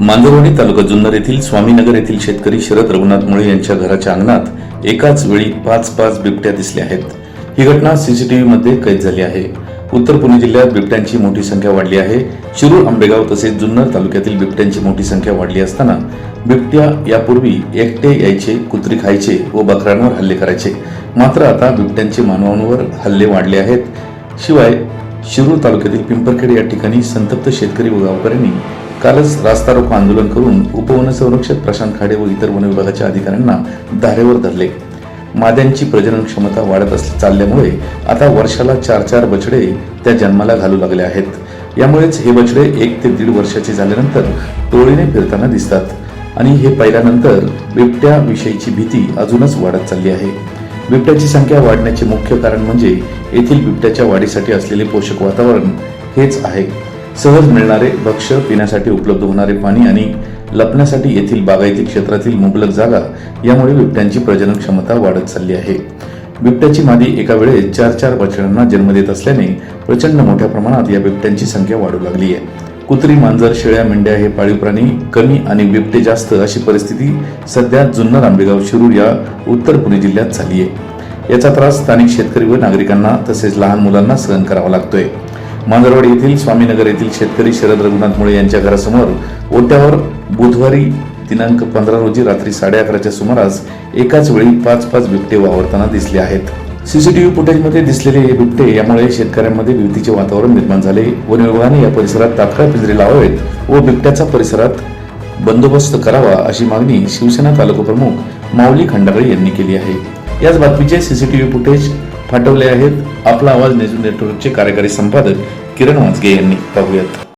मांजरवाडी तालुका जुन्नर येथील स्वामीनगर येथील शेतकरी शरद रघुनाथ मुळे यांच्या घराच्या अंगणात एकाच वेळी पाच पाच बिबट्या दिसल्या आहेत. ही घटना सीसीटीव्ही मध्ये कैद झाली आहे. उत्तर पुणे जिल्ह्यात बिबट्यांची मोठी संख्या वाढली आहे. शिरूर आंबेगाव तसेच जुन्नर तालुक्यातील बिबट्यांची मोठी संख्या वाढली असताना बिबट्या यापूर्वी एकटे यायचे कुत्री खायचे व बकऱ्यांवर हल्ले करायचे. मात्र आता बिबट्यांचे मानवांवर हल्ले वाढले आहेत. शिवाय शिरूर तालुक्यातील पिंपरखेड या ठिकाणी संतप्त शेतकरी व गावकऱ्यांनी कालच रास्ता रोको आंदोलन करून उपवन संरक्षक प्रशांत खाडे व इतर वन विभागाच्या अधिकाऱ्यांना धारेवर धरले. माद्यांची प्रजनन क्षमता वाढत अस चालल्यामुळे आता वर्षाला चार चार बछडे त्या जन्माला घालू लागले आहेत. यामुळेच हे बछडे एक ते दीड वर्षाचे झाल्यानंतर टोळीने फिरताना दिसतात. आणि हे पाहिल्यानंतर बिबट्याविषयीची भीती अजूनच वाढत चालली आहे. बिबट्याची संख्या वाढण्याचे मुख्य कारण म्हणजे येथील बिबट्याच्या वाढीसाठी असलेले पोषक वातावरण हेच आहे. सहज मिळणारे भक्ष्य पिण्यासाठी उपलब्ध होणारे पाणी आणि लपण्यासाठी येथील बागायती क्षेत्रातील मुबलक जागा यामुळे बिबट्यांची प्रजनन क्षमता वाढत चालली आहे. बिबट्याची मादी एका वेळेस चार चार बछड्यांना जन्म देत असल्याने प्रचंड मोठ्या प्रमाणात या बिबट्यांची संख्या वाढू लागली आहे. कुत्री मांजर शेळ्या मेंढ्या हे पाळीव प्राणी कमी आणि बिबटे जास्त अशी परिस्थिती सध्या जुन्नर आंबेगाव शिरूर या उत्तर पुणे जिल्ह्यात झाली आहे. याचा त्रास स्थानिक शेतकरी व नागरिकांना तसेच लहान मुलांना सहन करावा लागतोय. मांजरवाडी येथील स्वामीनगर येथील शेतकरी शरद रघुनाथ मुळे यांच्या घरासमोर ओट्यावर बुधवारी दिनांक पंधरा रोजी रात्री साडे अकराच्या सुमारास एकाच वेळी पाच पाच बिबटे वावरताना दिसले आहेत. सीसीटीव्ही फुटेजमध्ये दिसलेले हे बिबटे यामुळे शेतकऱ्यांमध्ये भीतीचे वातावरण निर्माण झाले. वन विभागाने या परिसरात तात्काळ पिंजरे लावावेत व बिबट्याचा परिसरात बंदोबस्त करावा अशी मागणी शिवसेना तालुका प्रमुख माऊली खंडाळे यांनी केली आहे. याच बातमीचे सीसीटीव्ही फुटेज पाठवले आहेत. आपला आवाज नेझू नेटवर्कचे कार्यकारी संपादक किरण वाजगे यांनी. पाहूयात.